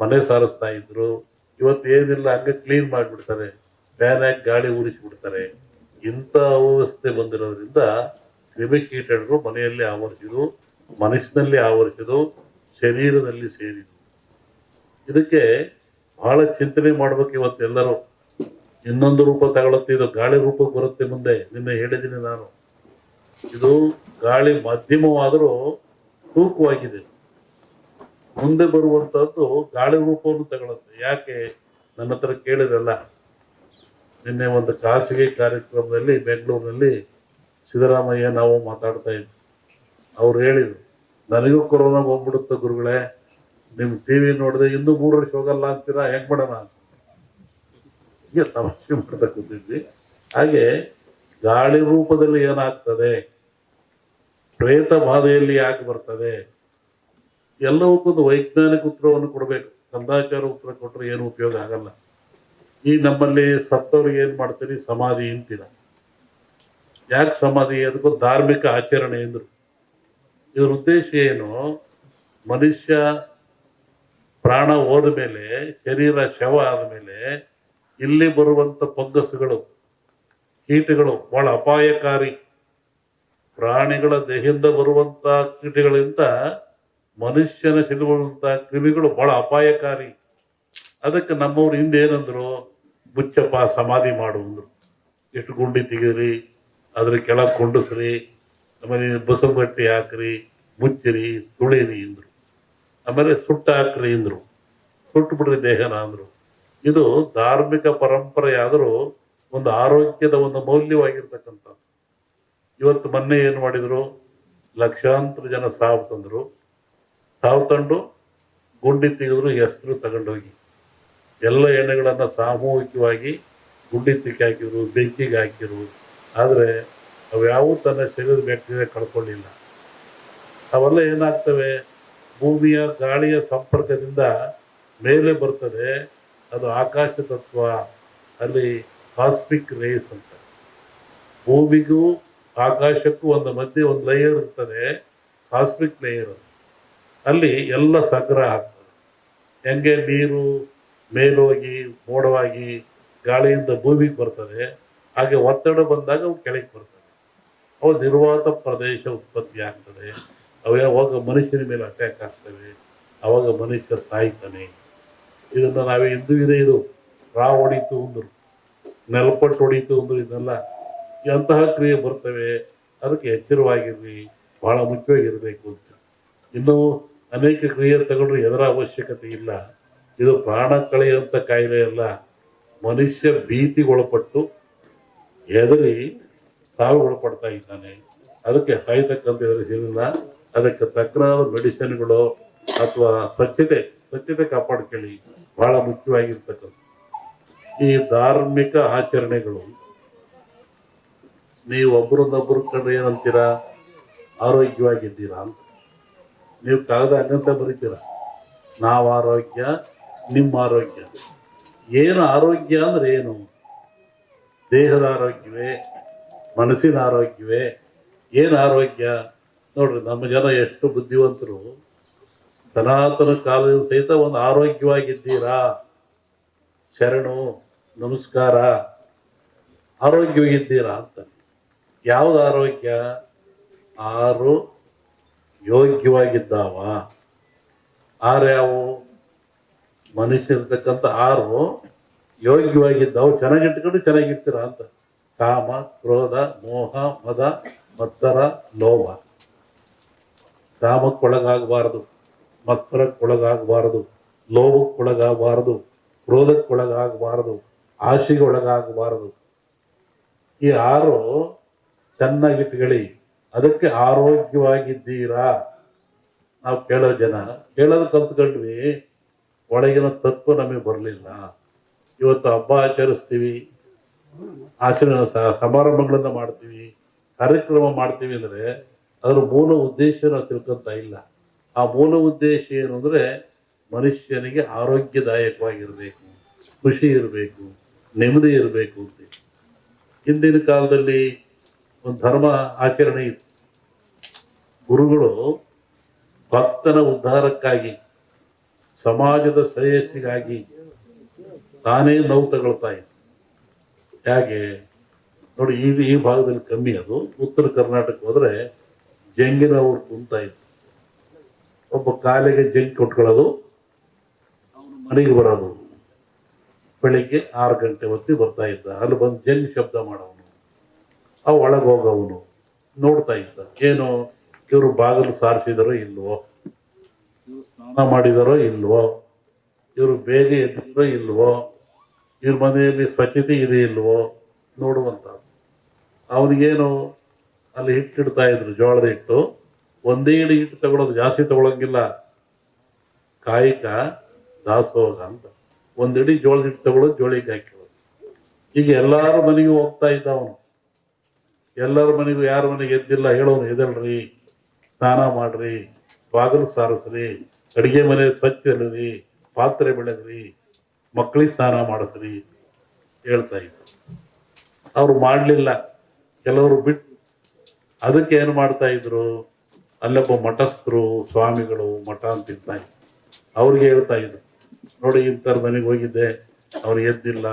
ಮನೆ ಸಾರಿಸ್ತಾ ಇದ್ರು. ಇವತ್ತು ಏನಿಲ್ಲ, ಹಂಗೆ ಕ್ಲೀನ್ ಮಾಡಿಬಿಡ್ತಾರೆ. ಫ್ಯಾನ್ ಹಾಕಿ ಗಾಳಿ ಉರಿಸಿಬಿಡ್ತಾರೆ ಇಂಥ ಅವ್ಯವಸ್ಥೆ ಬಂದಿರೋದ್ರಿಂದ ಕ್ರಿಮಿಕೀಟಗಳು ಮನೆಯಲ್ಲಿ ಆವರಿಸಿದು ಮನಸ್ಸಿನಲ್ಲಿ ಆವರಿಸಿದು ಶರೀರದಲ್ಲಿ ಸೇರಿದು ಇದಕ್ಕೆ ಬಹಳ ಚಿಂತನೆ ಮಾಡ್ಬೇಕು ಇವತ್ತು ಎಲ್ಲರೂ. ಇನ್ನೊಂದು ರೂಪ ತಗೊಳುತ್ತೆ, ಇದು ಗಾಳಿ ರೂಪಕ್ಕೆ ಬರುತ್ತೆ ಮುಂದೆ, ನಿನ್ನೆ ಹೇಳಿದ್ದೀನಿ ನಾನು. ಇದು ಗಾಳಿ ಮಾಧ್ಯಮವಾದರೂ ತೂಕವಾಗಿದೆ. ಮುಂದೆ ಬರುವಂತಹದ್ದು ಗಾಳಿ ರೂಪವನ್ನು ತಗೊಳುತ್ತೆ. ಯಾಕೆ? ನನ್ನ ಹತ್ರ ಕೇಳಿರಲ್ಲ ನಿನ್ನೆ ಒಂದು ಖಾಸಗಿ ಕಾರ್ಯಕ್ರಮದಲ್ಲಿ ಬೆಂಗಳೂರಿನಲ್ಲಿ ಸಿದ್ದರಾಮಯ್ಯ ನಾವು ಮಾತಾಡ್ತಾ ಇದ್ವಿ. ಅವ್ರು ಹೇಳಿದ್ರು, ನನಗೂ ಕೊರೋನಾ ಹೋಗ್ಬಿಡುತ್ತೆ ಗುರುಗಳೇ ನಿಮ್ಮ ಟಿ ವಿ ನೋಡಿದೆ ಇನ್ನೂ ಮೂರು ವರ್ಷ ಹೋಗಲ್ಲ ಅಂತೀರಾ? ಹೆಂಗ್ ಮಾಡೋಣ ಹೀಗೆ ತಮಾಷೆ ಮಾಡ್ತಾ ಕೂತಿದ್ವಿ. ಹಾಗೆ ಗಾಳಿ ರೂಪದಲ್ಲಿ ಏನಾಗ್ತದೆ? ಪ್ರೇತ ಬಾಧೆಯಲ್ಲಿ ಯಾಕೆ ಬರ್ತದೆ? ಎಲ್ಲವಕ್ಕೊಂದು ವೈಜ್ಞಾನಿಕ ಉತ್ತರವನ್ನು ಕೊಡಬೇಕು. ಕಂದಾಚಾರ ಉತ್ತರ ಕೊಟ್ಟರೆ ಏನು ಉಪಯೋಗ ಆಗಲ್ಲ. ಈ ನಮ್ಮಲ್ಲಿ ಸತ್ತವ್ರಿಗೆ ಏನು ಮಾಡ್ತೀರಿ? ಸಮಾಧಿ ಅಂತೀರ. ಯಾಕೆ ಸಮಾಧಿ? ಅದಕ್ಕೂ ಧಾರ್ಮಿಕ ಆಚರಣೆ ಎಂದರು ಇದರ ಉದ್ದೇಶ ಏನು? ಮನುಷ್ಯ ಪ್ರಾಣ ಹೋದ ಮೇಲೆ, ಶರೀರ ಶವ ಆದ ಮೇಲೆ ಇಲ್ಲಿ ಬರುವಂತ ಫಂಗಸ್ಗಳು ಕೀಟಗಳು ಬಹಳ ಅಪಾಯಕಾರಿ. ಪ್ರಾಣಿಗಳ ದೇಹದಿಂದ ಬರುವಂತ ಕೀಟಗಳಿಂದ ಮನುಷ್ಯನ ಸಿಲುಬರುವಂತ ಕ್ರಿಮಿಗಳು ಬಹಳ ಅಪಾಯಕಾರಿ. ಅದಕ್ಕೆ ನಮ್ಮವ್ರು ಹಿಂದೆ ಏನಂದ್ರು ಬುಚ್ಚಪ್ಪ ಸಮಾಧಿ ಮಾಡುವಂದ್ರು ಎಷ್ಟು ಗುಂಡಿ ತೆಗೀರಿ ಅದ್ರ ಕೆಳಗೆ ಕೊಂಡಸ್ರಿ, ಆಮೇಲೆ ಬಸವಗಟ್ಟಿ ಹಾಕ್ರಿ, ಮುಚ್ಚಿರಿ, ತುಳಿರಿ ಅಂದರು. ಆಮೇಲೆ ಸುಟ್ಟ ಹಾಕ್ರಿ ಅಂದರು. ಸುಟ್ಟು ಬಿಡ್ರಿ ದೇಹನ ಅಂದರು. ಇದು ಧಾರ್ಮಿಕ ಪರಂಪರೆ ಆದರೂ ಒಂದು ಆರೋಗ್ಯದ ಒಂದು ಮೌಲ್ಯವಾಗಿರ್ತಕ್ಕಂಥದ್ದು. ಇವತ್ತು ಮೊನ್ನೆ ಏನು ಮಾಡಿದರು, ಲಕ್ಷಾಂತರ ಜನ ಸಾವು ತಂದ್ರು. ಸಾವು ತಂಡು ಗುಂಡಿ ತೆಗೆದ್ರು ಹೆಸರು ತಗೊಂಡೋಗಿ. ಎಲ್ಲ ಎಣ್ಣೆಗಳನ್ನು ಸಾಮೂಹಿಕವಾಗಿ ಗುಂಡಿ ತಿಕ್ಕಿ ಹಾಕಿದ್ರು, ಬೆಂಕಿಗೆ ಹಾಕಿರು ಆದರೆ ಅವ್ಯಾವೂ ತನ್ನ ಶರೀರದ ಬ್ಯಾಕ್ಟೀರಿಯಾ ಕಳ್ಕೊಳ್ಳಿಲ್ಲ ಅವೆಲ್ಲ ಏನಾಗ್ತವೆ? ಭೂಮಿಯ ಗಾಳಿಯ ಸಂಪರ್ಕದಿಂದ ಮೇಲೆ ಬರ್ತದೆ. ಅದು ಆಕಾಶ ತತ್ವ, ಅಲ್ಲಿ ಕಾಸ್ಮಿಕ್ ರೇಸ್ ಅಂತ. ಭೂಮಿಗೂ ಆಕಾಶಕ್ಕೂ ಒಂದು ಮಧ್ಯೆ ಒಂದು ಲೇಯರ್ ಇರ್ತದೆ ಕಾಸ್ಮಿಕ್ ಲೇಯರ್ ಅಲ್ಲಿ ಎಲ್ಲ ಸಂಗ್ರಹ ಆಗ್ತದೆ. ಹೆಂಗೆ ನೀರು ಮೇಲೋಗಿ, ಮೋಡವಾಗಿ ಗಾಳಿಯಿಂದ ಭೂಮಿಗೆ ಬರ್ತದೆ, ಹಾಗೆ ಒತ್ತಡ ಬಂದಾಗ ಅವು ಕೆಳಗೆ ಬರ್ತದೆ. ಅವು ನಿರ್ವಾತ ಪ್ರದೇಶ ಉತ್ಪತ್ತಿ ಆಗ್ತದೆ. ಅವು ಯಾವಾಗ ಮನುಷ್ಯನ ಮೇಲೆ ಅಟ್ಯಾಕ್ ಆಗ್ತವೆ. ಅವಾಗ ಮನುಷ್ಯ ಸಾಯ್ತಾನೆ. ಇದನ್ನು ನಾವೇ ಇಂದು ಇದೆ ಇದು. ರಾ ಹೊಡಿತು ಅಂದ್ರು. ನೆಲಪಟ್ಟು ಹೊಡಿತು ಅಂದರು ಇದೆಲ್ಲ. ಎಂತಹ ಕ್ರಿಯೆ ಬರ್ತವೆ? ಅದಕ್ಕೆ ಎಚ್ಚರವಾಗಿರ್ರಿ. ಬಹಳ ಮುಖ್ಯವಾಗಿರಬೇಕು ಅಂತ. ಇನ್ನು ಅನೇಕ ಕ್ರಿಯೆ ತಗೊಂಡ್ರೆ ಎದರ ಅವಶ್ಯಕತೆ ಇಲ್ಲ. ಇದು ಪ್ರಾಣ ಕಳೆಯುವಂಥ ಕಾಯಿಲೆ ಅಲ್ಲ. ಮನುಷ್ಯ ಭೀತಿಗೊಳಪಟ್ಟು ಹೆದರಿ ಸಾವಿಗೊಳಪಡ್ತಾ ಇದ್ದಾನೆ. ಅದಕ್ಕೆ ಸಾಯ್ತಕ್ಕಂಥ ಹೆದರಿಸಿಲ್ಲ ಅದಕ್ಕೆ ತಕ್ಕನಾದ ಮೆಡಿಸಿನ್ಗಳು ಅಥವಾ ಸ್ವಚ್ಛತೆ ಸ್ವಚ್ಛತೆ ಕಾಪಾಡ್ಕೊಳ್ಳಿ. ಬಹಳ ಮುಖ್ಯವಾಗಿರ್ತಕ್ಕಂಥ ಈ ಧಾರ್ಮಿಕ ಆಚರಣೆಗಳು, ನೀವು ಒಬ್ಬರನ್ನೊಬ್ಬರು ಕಂಡು ಏನಂತೀರಾ? ಆರೋಗ್ಯವಾಗಿದ್ದೀರಾ ಅಂತ. ನೀವು ಕಾಗದ ಹಂಗಂತ ಬರೀತೀರ. ನಾವು ಆರೋಗ್ಯ, ನಿಮ್ಮ ಆರೋಗ್ಯ. ಏನು ಆರೋಗ್ಯ ಅಂದ್ರೆ ಏನು? ದೇಹದ ಆರೋಗ್ಯವೇ? ಮನಸ್ಸಿನ ಆರೋಗ್ಯವೇ? ಏನು ಆರೋಗ್ಯ? ನೋಡ್ರಿ, ನಮ್ಮ ಜನ ಎಷ್ಟು ಬುದ್ಧಿವಂತರು. ಸನಾತನ ಕಾಲದಿಂದ ಸಹಿತ ಒಂದು ಆರೋಗ್ಯವಾಗಿದ್ದೀರಾ? ಶರಣು, ನಮಸ್ಕಾರ. ಆರೋಗ್ಯವಾಗಿದ್ದೀರಾ ಅಂತ. ಯಾವುದು ಆರೋಗ್ಯ? ಆರು ಯೋಗ್ಯವಾಗಿದ್ದಾವ. ಆರು ಯಾವು ಮನುಷ್ಯ ಇರ್ತಕ್ಕಂಥ ಆರು ಯೋಗ್ಯವಾಗಿದ್ದಾವು. ಚೆನ್ನಾಗಿಟ್ಕೊಂಡು ಚೆನ್ನಾಗಿರ್ತೀರ ಅಂತ. ಕಾಮ, ಕ್ರೋಧ, ಮೋಹ, ಮದ, ಮತ್ಸರ ಲೋಭ ಕಾಮಕ್ಕೊಳಗಾಗಬಾರದು ಮತ್ಸರಕ್ಕೊಳಗಾಗಬಾರದು ಲೋಭಕ್ಕೊಳಗಾಗಬಾರದು ಕ್ರೋಧಕ್ಕೊಳಗಾಗಬಾರದು ಆಶೆಗೆ ಒಳಗಾಗಬಾರದು. ಈ ಆರು ಚೆನ್ನಾಗಿಟ್ಕೊಳ್ಳಿ. ಅದಕ್ಕೆ ಆರೋಗ್ಯವಾಗಿದ್ದೀರಾ? ನಾವು ಕೇಳೋ ಜನ. ಕೇಳೋದು ಕಲ್ತ್ಕೊಂಡ್ವಿ. ಒಳಗಿನ ತತ್ವ ನಮಗೆ ಬರಲಿಲ್ಲ. ಇವತ್ತು ಹಬ್ಬ ಆಚರಿಸ್ತೀವಿ. ಆಚರಣೆ ಸಮಾರಂಭಗಳನ್ನು ಮಾಡ್ತೀವಿ. ಕಾರ್ಯಕ್ರಮ ಮಾಡ್ತೀವಿ ಅಂದರೆ ಅದರ ಮೂಲ ಉದ್ದೇಶ ನಾವು ತಿಳ್ಕೊಂತ ಇಲ್ಲ. ಆ ಮೂಲ ಉದ್ದೇಶ ಏನು ಅಂದರೆ ಮನುಷ್ಯನಿಗೆ ಆರೋಗ್ಯದಾಯಕವಾಗಿರಬೇಕು. ಖುಷಿ ಇರಬೇಕು. ನೆಮ್ಮದಿ ಇರಬೇಕು ಅಂತ. ಹಿಂದಿನ ಕಾಲದಲ್ಲಿ ಒಂದು ಧರ್ಮ ಆಚರಣೆ ಇತ್ತು. ಗುರುಗಳು ಭಕ್ತನ ಉದ್ಧಾರಕ್ಕಾಗಿ, ಸಮಾಜದ ಶ್ರೇಯಸ್ಸಿಗಾಗಿ ತಾನೇ ನೋವು ತಗೊಳ್ತಾ ಇದ್ದ ಹೇಗೆ? ನೋಡಿ, ಈ ಈ ಭಾಗದಲ್ಲಿ ಕಮ್ಮಿ ಅದು. ಉತ್ತರ ಕರ್ನಾಟಕ ಹೋದ್ರೆ ಜಂಗಿನ ಅವ್ರು ಕುಂತ ಇತ್ತು ಒಬ್ಬ ಕಾಲಿಗೆ ಜಂಗ್ ಕೊಟ್ಕೊಳ್ಳೋದು ಮನೆಗೆ ಬರೋದು. ಬೆಳಿಗ್ಗೆ ಆರು ಗಂಟೆ ಹೊತ್ತಿಗೆ ಬರ್ತಾ ಇದ್ದ. ಅಲ್ಲಿ ಬಂದು ಜಂಗ್ ಶಬ್ದ ಮಾಡೋವನು ಅವ ಒಳಗೆ ಹೋಗವನು. ನೋಡ್ತಾ ಇದ್ದ. ಏನು ಇವರು ಬಾಗಿಲು ಸಾರಿಸಿದಾರೋ ಇಲ್ವೋ? ಇವ್ರು ಸ್ನಾನ ಮಾಡಿದಾರೋ ಇಲ್ವೋ? ಇವರು ಬೇಗ ಎದ್ದಿದ್ರೋ ಇಲ್ವೋ? ಇವ್ರ ಮನೆಯಲ್ಲಿ ಸ್ವಚ್ಛತೆ ಇದೆ ಇಲ್ವೋ? ನೋಡುವಂತ ಅವನಿಗೇನು ಅಲ್ಲಿ ಹಿಟ್ಟಿಡ್ತಾ ಇದ್ರು, ಜೋಳದ ಹಿಟ್ಟು. ಒಂದೇ ಇಡೀ ಹಿಟ್ಟು ತಗೊಳೋದು ಜಾಸ್ತಿ ತಗೊಳಂಗಿಲ್ಲ. ಕಾಯಿಕ ದಾಸೋಗ ಅಂತ. ಒಂದಿಡಿ ಜೋಳದ ಹಿಟ್ಟು ತಗೊಳ್ಳೋದು ಜೋಳಿಗೆ ಹಾಕಿ ಈಗ ಎಲ್ಲಾರು ಮನೆಗೂ ಹೋಗ್ತಾ ಇದ್ದ ಅವನು ಎಲ್ಲರ ಮನೆಗೂ ಯಾರ ಮನೆಗೆ ಎದ್ದಿಲ್ಲ ಹೇಳೋನು ಎದಲ್ರಿ ಸ್ನಾನ ಮಾಡ್ರಿ, ಬಾಗಿಲು ಸಾರಿಸ್ರಿ, ಅಡುಗೆ ಮನೆ ಸ್ವಚ್ಛ ಇಲ್ಲರಿ ಪಾತ್ರೆ ಬೆಳೆದ್ರಿ ಮಕ್ಕಳಿಗೆ ಸ್ನಾನ ಮಾಡಿಸ್ರಿ, ಹೇಳ್ತಾ ಇದ್ರು. ಅವರು ಮಾಡಲಿಲ್ಲ. ಕೆಲವರು ಬಿಟ್ಟು ಅದಕ್ಕೆ ಏನು ಮಾಡ್ತಾ ಇದ್ರು? ಅಲ್ಲೊಬ್ಬ ಮಠಸ್ಥರು, ಸ್ವಾಮಿಗಳು ಮಠ ಅಂತ ಅವ್ರಿಗೆ ಹೇಳ್ತಾ ಇದ್ರು, ನೋಡಿ, ಇಂಥವ್ರ ಮನೆಗೆ ಹೋಗಿದ್ದೆ, ಅವ್ರು ಎದ್ದಿಲ್ಲ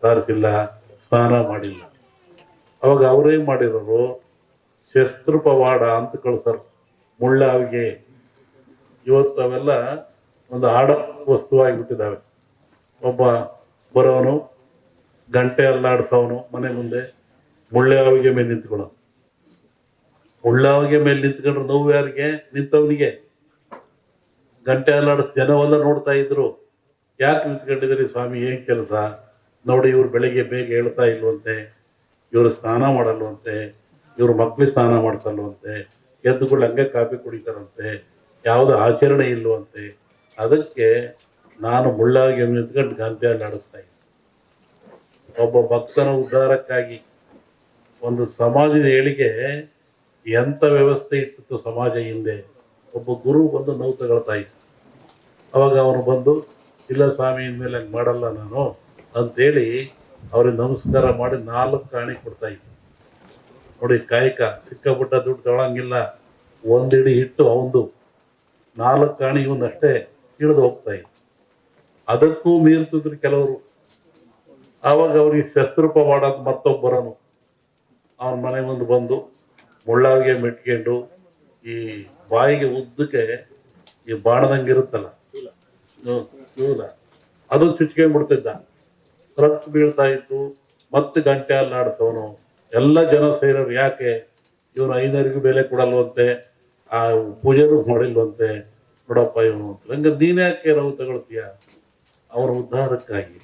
ಸಾರಿಸಿಲ್ಲ, ಸ್ನಾನ ಮಾಡಿಲ್ಲ. ಅವಾಗ ಅವರೇ ಮಾಡಿರೋರು ಶಸ್ತ್ರ ಪವಾಡ ಅಂತ ಕಳ್ಸರ್. ಮುಳ್ಳಾವಿಗೆ. ಇವತ್ತು ಅವೆಲ್ಲ ಒಂದು ಆಡ ವಸ್ತುವಾಗಿಬಿಟ್ಟಿದ್ದಾವೆ ಒಬ್ಬ ಬರೋನು, ಗಂಟೆ ಅಲ್ಲಾಡ್ಸೋನು ಮನೆ ಮುಂದೆ, ಮುಳ್ಳಾವಿಗೆ ಮೇಲೆ ನಿಂತ್ಕೊಳ್ಳೋನು ಮುಳ್ಳಾವಿಗೆ ಮೇಲೆ ನಿಂತ್ಕೊಂಡ್ರೆ ನೋವು ಯಾರಿಗೆ? ನಿಂತವನಿಗೆ. ಗಂಟೆ ಅಲ್ಲಾಡಿಸ್ ಜನವೆಲ್ಲ ನೋಡ್ತಾ ಇದ್ರು. ಯಾಕೆ ನಿಂತ್ಕೊಂಡಿದ್ದೀರಿ ಸ್ವಾಮಿ? ಏನು ಕೆಲಸ? ನೋಡಿ ಇವ್ರು ಬೆಳಿಗ್ಗೆ ಬೇಗ ಹೇಳ್ತಾ ಇಲ್ವಂತೆ. ಇವರು ಸ್ನಾನ ಮಾಡಲ್ವಂತೆ, ಇವರು ಮಕ್ಕಳು ಸ್ನಾನ ಮಾಡಿಸಲ್ವಂತೆ ಎದ್ದುಗಳು ಹಂಗೆ ಕಾಫಿ ಕುಡಿತಾರಂತೆ, ಯಾವುದು ಆಚರಣೆ ಇಲ್ಲವಂತೆ ಅದಕ್ಕೆ ನಾನು ಮುಳ್ಳಾಗಿ ನಿಂತ್ಕೊಂಡು ಗಂಟೆಯಲ್ಲಿ ಆಡಿಸ್ತಾ ಇದ್ದೆ. ಒಬ್ಬ ಭಕ್ತನ ಉದ್ಧಾರಕ್ಕಾಗಿ ಒಂದು ಸಮಾಜದ ಏಳಿಗೆ ಎಂಥ ವ್ಯವಸ್ಥೆ ಇಟ್ಟಿತ್ತು ಸಮಾಜ ಹಿಂದೆ? ಒಬ್ಬ ಗುರು ಬಂದು ನೋವು ತಗೊಳ್ತಾ ಇದ್ದ. ಅವಾಗ ಅವನು ಬಂದು, ಇಲ್ಲ ಸ್ವಾಮಿ, ಇನ್ಮೇಲೆ ಹಂಗೆ ಮಾಡಲ್ಲ ನಾನು ಅಂತೇಳಿ ಅವ್ರಿಗೆ ನಮಸ್ಕಾರ ಮಾಡಿ ನಾಲ್ಕು ಕಾಣಿ ಕೊಡ್ತಾ ಇದ್ದ. ನೋಡಿ, ಕಾಯಕ, ಸಿಕ್ಕಾಪಟ್ಟ ದುಡ್ಡು ತಗೊಳಂಗಿಲ್ಲ. ಒಂದಿಡಿ ಹಿಟ್ಟು ಅವಂದು. ನಾಲ್ಕು ಕಾಣಿ ಇವನ್ನಷ್ಟೇ ಇಳಿದು ಹೋಗ್ತಾ ಇತ್ತು ಅದಕ್ಕೂ ಮೀರ್ತಿದ್ರು ಕೆಲವರು. ಆವಾಗ ಅವ್ರಿಗೆ ಶಸ್ತ್ರೂಪ ಮಾಡೋದು ಮತ್ತೊಬ್ಬರನು ಅವನ ಮನೆ ಮುಂದೆ ಬಂದು ಮುಳ್ಳಾವಿಗೆ ಮೆಟ್ಕೊಂಡು ಈ ಬಾಯಿಗೆ ಉದ್ದಕ್ಕೆ ಈ ಬಾಣದಂಗಿರುತ್ತಲ್ಲ ಶೂಲ ಅದು ಚುಚ್ಕೊಂಡ್ಬಿಡ್ತಿದ್ದ. ರಕ್ತ ಬೀಳ್ತಾ ಇತ್ತು, ಮತ್ತೆ ಗಂಟೆ ಅಲ್ಲಾಡ್ಸೋನು ಎಲ್ಲ ಜನ ಸೇರೋರು ಯಾಕೆ? ಇವನು ಐನರಿಗೂ ಬೆಲೆ ಕೊಡಲ್ವಂತೆ, ಆ ಪೂಜೆನೂ ಮಾಡಿಲ್ವಂತೆ. ನೋಡಪ್ಪ ಇವನು ಅಂತ. ಹಂಗ ನೀನ್ ಯಾಕೆ ನಾವು ತಗೊಳ್ತೀಯ? ಅವರ ಉದ್ಧಾರಕ್ಕಾಗಿ.